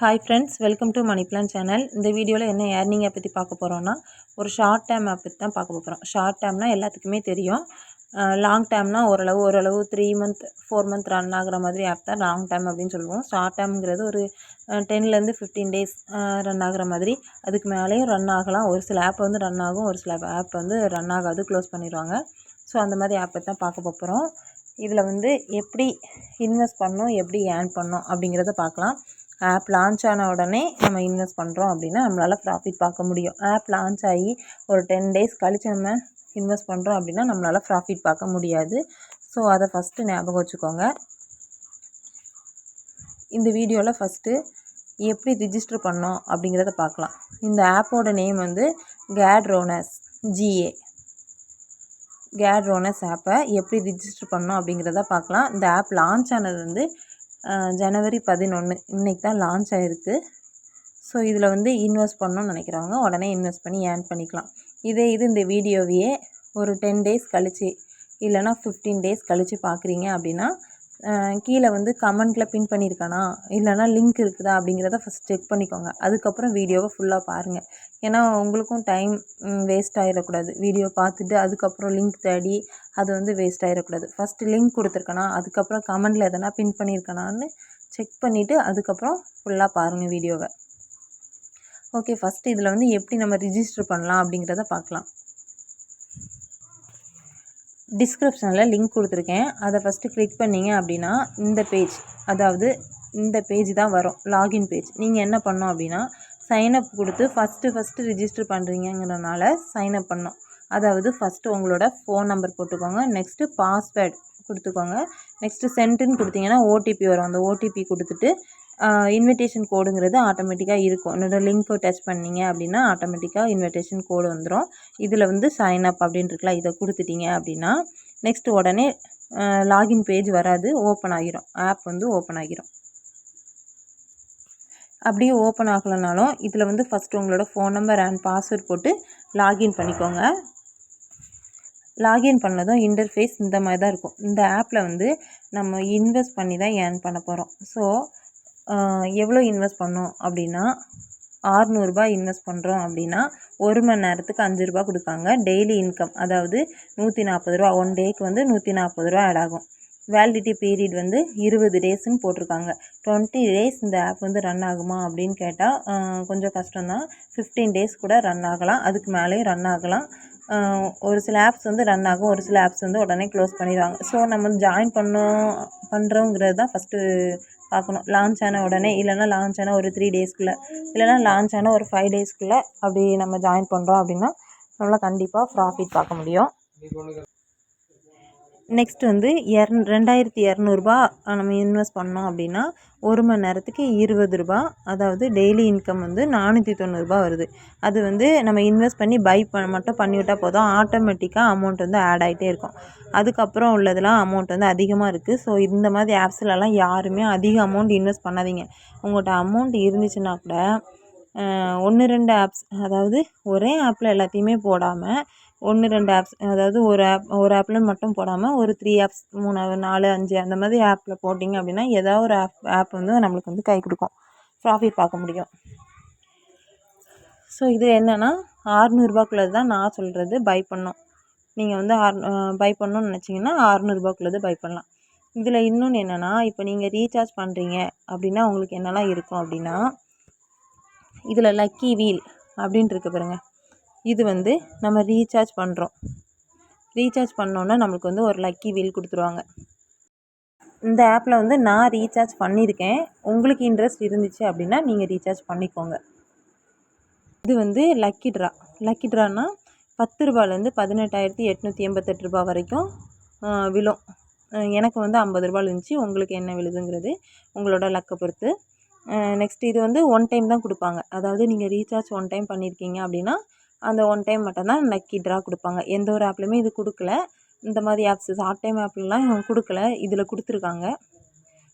Hi friends welcome to money plan channel இந்த வீடியோவில் என்ன ஏர்னிங்கை பற்றி பார்க்க போகிறோன்னா ஒரு ஷார்ட் டேம் ஆப் பற்றி தான் பார்க்க போகிறோம் ஷார்ட் டேம்னால் எல்லாத்துக்குமே தெரியும். லாங் டேம்னால் ஓரளவு ஓரளவு three month four month run ஆகிற மாதிரி ஆப் தான் லாங் டேம் அப்படின்னு சொல்லுவோம். ஷார்ட் டேம்ங்கிறது ஒரு டென்லேருந்து ஃபிஃப்டீன் டேஸ் ரன் ஆகிற மாதிரி. அதுக்கு மேலேயும் ரன் ஆகலாம். ஒரு சில ஆப் வந்து ரன் ஆகும். ஒரு சில ஆப் வந்து ரன் ஆகாது க்ளோஸ் பண்ணிடுவாங்க ஸோ அந்த மாதிரி ஆப்பை தான் பார்க்க போகிறோம் இதில் வந்து எப்படி இன்வெஸ்ட் பண்ணணும் எப்படி ஏர்ன் பண்ணணும் அப்படிங்கிறத பார்க்கலாம். ஆப் லான்ச் ஆன உடனே நம்ம இன்வெஸ்ட் பண்ணுறோம் அப்படின்னா நம்மளால் ப்ராஃபிட் பார்க்க முடியும். ஆப் லான்ச் ஆகி ஒரு டென் டேஸ் கழித்து நம்ம இன்வெஸ்ட் பண்ணுறோம் அப்படின்னா நம்மளால் ப்ராஃபிட் பார்க்க முடியாது. ஸோ அதை ஃபஸ்ட்டு ஞாபகம் வச்சுக்கோங்க. இந்த வீடியோவில் ஃபஸ்ட்டு எப்படி ரிஜிஸ்டர் பண்ணோம் அப்படிங்கிறத பார்க்கலாம். இந்த ஆப்போட நேம் வந்து கேட்ரோனஸ் ஜிஏ கேட்ரோனஸ் ஆப்பை எப்படி ரிஜிஸ்டர் பண்ணோம் அப்படிங்கிறத பார்க்கலாம். இந்த ஆப் லான்ச் ஆனது வந்து ஜனவரி பதினொன்று இன்றைக்கி தான் லான்ச் ஆகிருக்கு ஸோ இதில் வந்து இன்வெஸ்ட் பண்ணணும்னு நினைக்கிறவங்க உடனே இன்வெஸ்ட் பண்ணி ஏர்ன் பண்ணிக்கலாம். இதே இது இந்த வீடியோவையே ஒரு டென் டேஸ் கழித்து இல்லைனா ஃபிஃப்டீன் டேஸ் கழித்து பார்க்குறீங்க அப்படின்னா கீழே வந்து கமெண்ட்டில் பின் பண்ணியிருக்கானா? இல்லைனா லிங்க் இருக்குதா? அப்படிங்கிறத ஃபஸ்ட் செக் பண்ணிக்கோங்க. அதுக்கப்புறம் வீடியோவை ஃபுல்லாக பாருங்கள் ஏன்னா உங்களுக்கும் டைம் வேஸ்ட் ஆகிடக்கூடாது வீடியோ பார்த்துட்டு அதுக்கப்புறம் லிங்க் தேடி அது வந்து வேஸ்ட் ஆகிடக்கூடாது ஃபஸ்ட்டு லிங்க் கொடுத்துருக்கேனா? அதுக்கப்புறம் கமெண்டில் எதனா பின் பண்ணியிருக்கனான்னு செக் பண்ணிவிட்டு அதுக்கப்புறம் ஃபுல்லாக பாருங்கள் வீடியோவை. ஓகே ஃபஸ்ட்டு இதில் வந்து எப்படி நம்ம ரிஜிஸ்டர் பண்ணலாம் அப்படிங்கிறத பார்க்கலாம். டிஸ்கிரிப்ஷனில் லிங்க் கொடுத்துருக்கேன். அதை ஃபஸ்ட்டு கிளிக் பண்ணிங்க அப்படின்னா இந்த பேஜ் அதாவது இந்த பேஜ் தான் வரும் லாகின் பேஜ் நீங்கள் என்ன பண்ணோம் அப்படின்னா சைனப் கொடுத்து ஃபஸ்ட்டு ஃபஸ்ட்டு ரிஜிஸ்டர் பண்ணுறீங்கிறனால சைனப் பண்ணோம் அதாவது ஃபஸ்ட்டு உங்களோட ஃபோன் நம்பர் போட்டுக்கோங்க நெக்ஸ்ட்டு பாஸ்வேர்ட் கொடுத்துக்கோங்க. நெக்ஸ்ட்டு சென்ட்டுன்னு கொடுத்தீங்கன்னா ஓடிபி வரும். அந்த ஓடிபி கொடுத்துட்டு இன்விடேஷன் கோடுங்கிறது ஆட்டோமேட்டிக்காக இருக்கும். என்னோடய லிங்க்கை டச் பண்ணிங்க அப்படின்னா ஆட்டோமேட்டிக்காக இன்விடேஷன் கோடு வந்துடும் இதில் வந்து சைன் அப் அப்படின்ட்டுருக்கலாம் இதை கொடுத்துட்டீங்க அப்படின்னா நெக்ஸ்ட்டு உடனே லாகின் பேஜ் வராது. ஓப்பன் ஆகிரும். ஆப் வந்து ஓப்பன் ஆகிரும். அப்படியே ஓப்பன் ஆகலைனாலும் இதில் வந்து ஃபஸ்ட்டு உங்களோட ஃபோன் நம்பர் அண்ட் பாஸ்வேர்ட் போட்டு லாகின் பண்ணிக்கோங்க. லாகின் பண்ணதும் இன்டர்ஃபேஸ் இந்த மாதிரி தான் இருக்கும். இந்த ஆப்பில் வந்து நம்ம இன்வெஸ்ட் பண்ணி தான் ஏர்ன் பண்ண போகிறோம் ஸோ எவ்வளோ இன்வெஸ்ட் பண்ணோம் அப்படின்னா ஆறுநூறுபா இன்வெஸ்ட் பண்ணுறோம் அப்படின்னா ஒரு மணி நேரத்துக்கு அஞ்சு ரூபா கொடுக்காங்க. டெய்லி இன்கம் அதாவது நூற்றி நாற்பது ரூபா ஒன் டேக்கு வந்து நூற்றி நாற்பது ரூபா ஆட் ஆகும். வேலிடிட்டி பீரியட் வந்து இருபது டேஸ்ன்னு போட்டிருக்காங்க. டுவெண்ட்டி டேஸ் இந்த ஆப் வந்து ரன் ஆகுமா அப்படின்னு கேட்டால் கொஞ்சம் கஷ்டம்தான். ஃபிஃப்டீன் டேஸ் கூட ரன் ஆகலாம். அதுக்கு மேலேயும் ரன் ஆகலாம். ஒரு சில ஆப்ஸ் வந்து ரன் ஆகும். ஒரு சில ஆப்ஸ் வந்து உடனே க்ளோஸ் பண்ணிடுவாங்க. ஸோ நம்ம ஜாயின் பண்ணோம் பண்ணுறோங்கிறது தான் ஃபஸ்ட்டு பார்க்கணும். லான்ச் ஆன உடனே இல்லைனா லான்ச் ஆன ஒரு த்ரீ டேஸ்க்குள்ளே இல்லைனா லான்ச் ஆன ஒரு ஃபைவ் டேஸ்க்குள்ளே அப்படி நம்ம ஜாயின் பண்ணுறோம் அப்படின்னா நம்மளால் கண்டிப்பாக ப்ராஃபிட் பார்க்க முடியும். நெக்ஸ்ட் வந்து இரநூ ரெண்டாயிரத்தி இரநூறுபா நம்ம இன்வெஸ்ட் பண்ணோம் அப்படின்னா ஒரு மணி நேரத்துக்கு இருபது ரூபா அதாவது டெய்லி இன்கம் வந்து நானூற்றி தொண்ணூறுபா வருது. அது வந்து நம்ம இன்வெஸ்ட் பண்ணி பை பண்ண மட்டும் பண்ணிவிட்டால் போதும் ஆட்டோமேட்டிக்காக அமௌண்ட் வந்து ஆட் ஆகிட்டே இருக்கும். அதுக்கப்புறம் உள்ளதெல்லாம் அமௌண்ட் வந்து அதிகமாக இருக்குது ஸோ இந்த மாதிரி ஆப்ஸ்லலாம் யாருமே அதிக அமௌண்ட் இன்வெஸ்ட் பண்ணாதீங்க. உங்கள்கிட்ட அமௌண்ட் இருந்துச்சுன்னா கூட ஒன்று ரெண்டு ஆப்ஸ் அதாவது ஒரே ஆப்பில் எல்லாத்தையுமே போடாமல் ஒன்று ரெண்டு ஆப்ஸ் அதாவது ஒரு ஆப் ஒரு ஆப்பில் மட்டும் போடாமல் ஒரு த்ரீ ஆப்ஸ் மூணு நாலு அஞ்சு அந்த மாதிரி ஆப்பில் போட்டிங்க அப்படின்னா ஏதாவது ஒரு ஆப் ஆப் வந்து நம்மளுக்கு வந்து கை கொடுக்கும். ப்ராஃபிட் பார்க்க முடியும். ஸோ இது என்னென்னா ஆறுநூறுபாக்குள்ளது தான் நான் சொல்கிறது பை பண்ணோம். நீங்கள் வந்து ஆறு பை பண்ணணும்னு நினச்சிங்கன்னா ஆறுநூறுபாக்குள்ளது பை பண்ணலாம். இதில் இன்னொன்று என்னென்னா இப்போ நீங்கள் ரீசார்ஜ் பண்ணுறீங்க அப்படின்னா உங்களுக்கு என்னெல்லாம் இருக்கும் அப்படின்னா இதில் லக்கி வீல் அப்படின்ட்டு இருக்கு பாருங்கள் இது வந்து நம்ம ரீசார்ஜ் பண்ணுறோம் ரீசார்ஜ் பண்ணோன்னா நம்மளுக்கு வந்து ஒரு லக்கி வீல் கொடுத்துருவாங்க. இந்த ஆப்பில் வந்து நான் ரீசார்ஜ் பண்ணியிருக்கேன் உங்களுக்கு இன்ட்ரெஸ்ட் இருந்துச்சு அப்படின்னா நீங்கள் ரீசார்ஜ் பண்ணிக்கோங்க. இது வந்து லக்கி ட்ரா லக்கி ட்ரானா பத்து ரூபாலேருந்து பதினெட்டாயிரத்தி எட்நூற்றி எண்பத்தெட்டு ரூபா வரைக்கும் விழும். எனக்கு வந்து ஐம்பது ரூபா இருந்துச்சு. உங்களுக்கு என்ன விழுதுங்கிறது உங்களோட லக்கை பொறுத்து. நெக்ஸ்ட் இது வந்து ஒன் டைம் தான் கொடுப்பாங்க. அதாவது நீங்கள் ரீசார்ஜ் ஒன் டைம் பண்ணியிருக்கீங்க அப்படின்னா அந்த ஒன் டைம் மட்டும்தான் லக்கி ட்ரா கொடுப்பாங்க. எந்த ஒரு ஆப்லையுமே இது கொடுக்கல. இந்த மாதிரி ஆப்ஸ் ஷார்ட் டைம் ஆப்லலாம் கொடுக்கல. இதில் கொடுத்துருக்காங்க.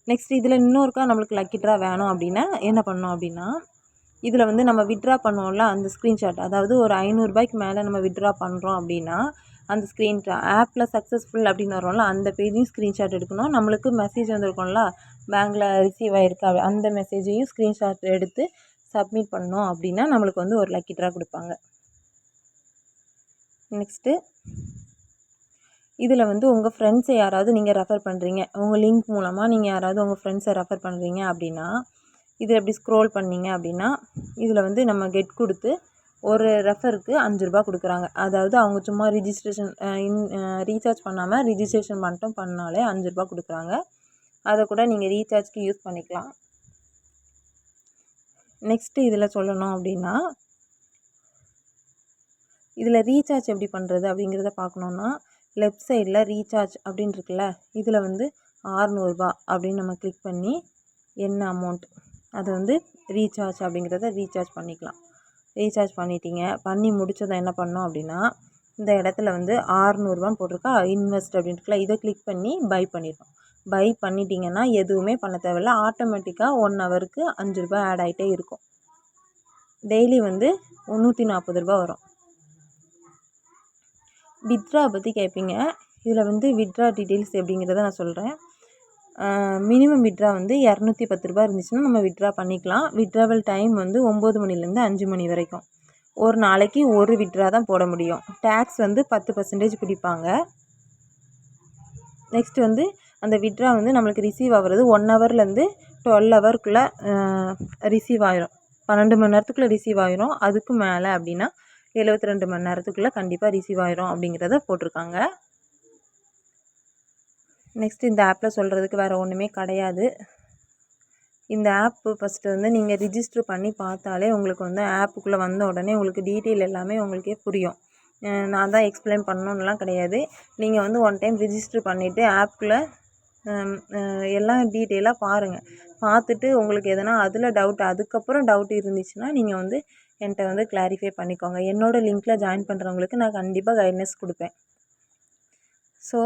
நெக்ஸ்ட் இதில் இன்னொருக்கா நம்மளுக்கு லக்கி ட்ரா வேணும் அப்படின்னா என்ன பண்ணோம் அப்படின்னா இதில் வந்து நம்ம விட்ரா பண்ணுவோம்ல அந்த ஸ்க்ரீன்ஷாட் அதாவது ஒரு ஐநூறுரூபாய்க்கு மேலே நம்ம விட்ரா பண்ணுறோம் அப்படின்னா அந்த ஸ்க்ரீன் ஆப்பில் சக்ஸஸ்ஃபுல் அப்படின்னு வரும்ல அந்த பேஜையும் ஸ்க்ரீன்ஷாட் எடுக்கணும். நம்மளுக்கு மெசேஜ் வந்திருக்கும்ல பேங்கில் ரிசீவ் ஆகிருக்கு அந்த மெசேஜையும் ஸ்க்ரீன்ஷாட் எடுத்து சப்மிட் பண்ணோம் அப்படின்னா நம்மளுக்கு வந்து ஒரு லக்கி ட்ரா கொடுப்பாங்க. நெக்ஸ்ட்டு இதில் வந்து உங்கள் ஃப்ரெண்ட்ஸை யாராவது நீங்கள் ரெஃபர் பண்ணுறீங்க உங்கள் லிங்க் மூலமாக நீங்கள் யாராவது உங்கள் ஃப்ரெண்ட்ஸை ரெஃபர் பண்ணுறீங்க அப்படின்னா இதில் எப்படி ஸ்க்ரோல் பண்ணிங்க அப்படின்னா இதில் வந்து நம்ம கெட் கொடுத்து ஒரு ரெஃபருக்கு அஞ்சு ரூபா கொடுக்குறாங்க. அதாவது அவங்க சும்மா ரிஜிஸ்ட்ரேஷன் இன் ரீசார்ஜ் பண்ணாமல் ரிஜிஸ்ட்ரேஷன் மட்டும் பண்ணாலே அஞ்சு ரூபா கொடுக்குறாங்க. அதை கூட நீங்கள் ரீசார்ஜ்க்கு யூஸ் பண்ணிக்கலாம். நெக்ஸ்ட்டு இதில் சொல்லணும் அப்படின்னா இதில் ரீசார்ஜ் எப்படி பண்ணுறது அப்படிங்கிறத பார்க்கணுன்னா லெஃப்ட் சைடில் ரீசார்ஜ் அப்படின்னு இருக்குல்ல இதில் வந்து ஆறுநூறுபா அப்படின்னு நம்ம கிளிக் பண்ணி என்ன அமௌண்ட் அதை வந்து ரீசார்ஜ் அப்படிங்கிறத ரீசார்ஜ் பண்ணிக்கலாம். ரீசார்ஜ் பண்ணிட்டீங்க. பண்ணி முடித்ததை என்ன பண்ணோம் அப்படின்னா இந்த இடத்துல வந்து ஆறுநூறுபான்னு போட்டிருக்கா இன்வெஸ்ட் அப்படின்ட்டுல இதை கிளிக் பண்ணி பை பண்ணிடணும். பை பண்ணிட்டீங்கன்னா எதுவுமே பண்ண தேவையில்ல. ஆட்டோமேட்டிக்காக ஒன் ஹவருக்கு அஞ்சு ரூபாய் ஆட் ஆகிட்டே இருக்கும். டெய்லி வந்து நூற்றி நாற்பது ரூபா வரும். வித்ரா பற்றி கேட்பீங்க இதில் வந்து வித்ரா டீட்டெயில்ஸ் எப்படிங்கிறத நான் சொல்கிறேன் மினிமம் வித்ரா வந்து இரநூத்தி பத்து ரூபா இருந்துச்சுன்னா நம்ம வித்ட்ரா பண்ணிக்கலாம். விட்ராவல் டைம் வந்து ஒம்பது மணிலேருந்து அஞ்சு மணி வரைக்கும். ஒரு நாளைக்கு ஒரு வித்ட்ரா தான் போட முடியும். டேக்ஸ் வந்து பத்து பர்சன்டேஜ் பிடிப்பாங்க. நெக்ஸ்ட் வந்து அந்த விட்ரா வந்து நம்மளுக்கு ரிசீவ் ஆகிறது ஒன் ஹவர்லேருந்து டுவெல் ஹவருக்குள்ளே ரிசீவ் ஆகிரும் பன்னெண்டு மணி நேரத்துக்குள்ளே ரிசீவ் ஆயிரும். அதுக்கு மேலே அப்படின்னா எழுபத்தி ரெண்டு மணி நேரத்துக்குள்ளே கண்டிப்பாக ரிசீவ் ஆயிரும் அப்படிங்கிறத போட்டிருக்காங்க. நெக்ஸ்ட் இந்த ஆப்பில் சொல்கிறதுக்கு வேறு ஒன்றுமே கிடையாது. இந்த ஆப்பு ஃபஸ்ட்டு வந்து நீங்கள் ரிஜிஸ்டர் பண்ணி பார்த்தாலே உங்களுக்கு வந்து ஆப்புக்குள்ளே வந்த உடனே உங்களுக்கு டீட்டெயில் எல்லாமே உங்களுக்கே புரியும். நான் தான் எக்ஸ்பிளைன் பண்ணணுன்னுலாம் கிடையாது. நீங்கள் வந்து ஒன் டைம் ரிஜிஸ்டர் பண்ணிவிட்டு ஆப்பில் எல்லாம் டீட்டெயிலாக பாருங்கள் பார்த்துட்டு உங்களுக்கு எதனா அதில் டவுட் அதுக்கப்புறம் டவுட் இருந்துச்சுன்னா நீங்கள் வந்து என்கிட்ட வந்து கிளாரிஃபை பண்ணிக்கோங்க. என்னோடய லிங்க்கில் ஜாயின் பண்ணுறவங்களுக்கு நான் கண்டிப்பாக கைட்னஸ் கொடுப்பேன். ஸோ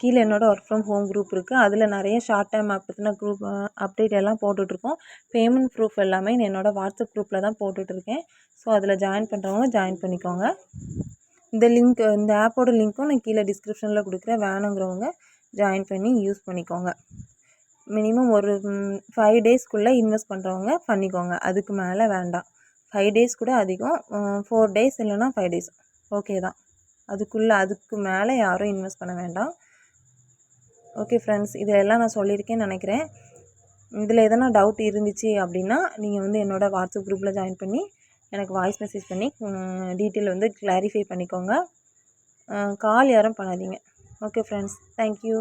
கீழே என்னோடய ஒர்க் ஃப்ரம் ஹோம் குரூப் இருக்குது அதில் நிறைய ஷார்ட் டைம் ஆப் பற்றின குரூப் அப்டேட் எல்லாம் போட்டுட்ருக்கோம். பேமெண்ட் ப்ரூஃப் எல்லாமே என்னோடய வாட்ஸ்அப் குரூப்பில் தான் போட்டுட்ருக்கேன். ஸோ அதில் ஜாயின் பண்ணுறவங்க ஜாயின் பண்ணிக்கோங்க. இந்த லிங்க் இந்த ஆப்போட லிங்க்கும் நான் கீழே டிஸ்கிரிப்ஷனில் கொடுக்குறேன். வேணுங்கிறவங்க ஜாயின் பண்ணி யூஸ் பண்ணிக்கோங்க. மினிமம் ஒரு ஃபைவ் டேஸ்க்குள்ளே இன்வெஸ்ட் பண்ணுறவங்க பண்ணிக்கோங்க. அதுக்கு மேலே வேண்டாம். ஃபைவ் டேஸ் கூட அதிகம் ஃபோர் டேஸ் இல்லைனா ஃபைவ் டேஸ் ஓகே தான். அதுக்குள்ளே அதுக்கு மேலே யாரும் இன்வெஸ்ட் பண்ண வேண்டாம். ஓகே ஃப்ரெண்ட்ஸ் இதெல்லாம் நான் சொல்லியிருக்கேன்னு நினைக்கிறேன். இதில் எதனா டவுட் இருந்துச்சு அப்படின்னா நீங்கள் வந்து என்னோடய வாட்ஸ்அப் குரூப்பில் ஜாயின் பண்ணி எனக்கு வாய்ஸ் மெசேஜ் பண்ணி டீட்டெயில் வந்து கிளாரிஃபை பண்ணிக்கோங்க. கால் யாரும் பண்ணாதீங்க. Okay friends thank you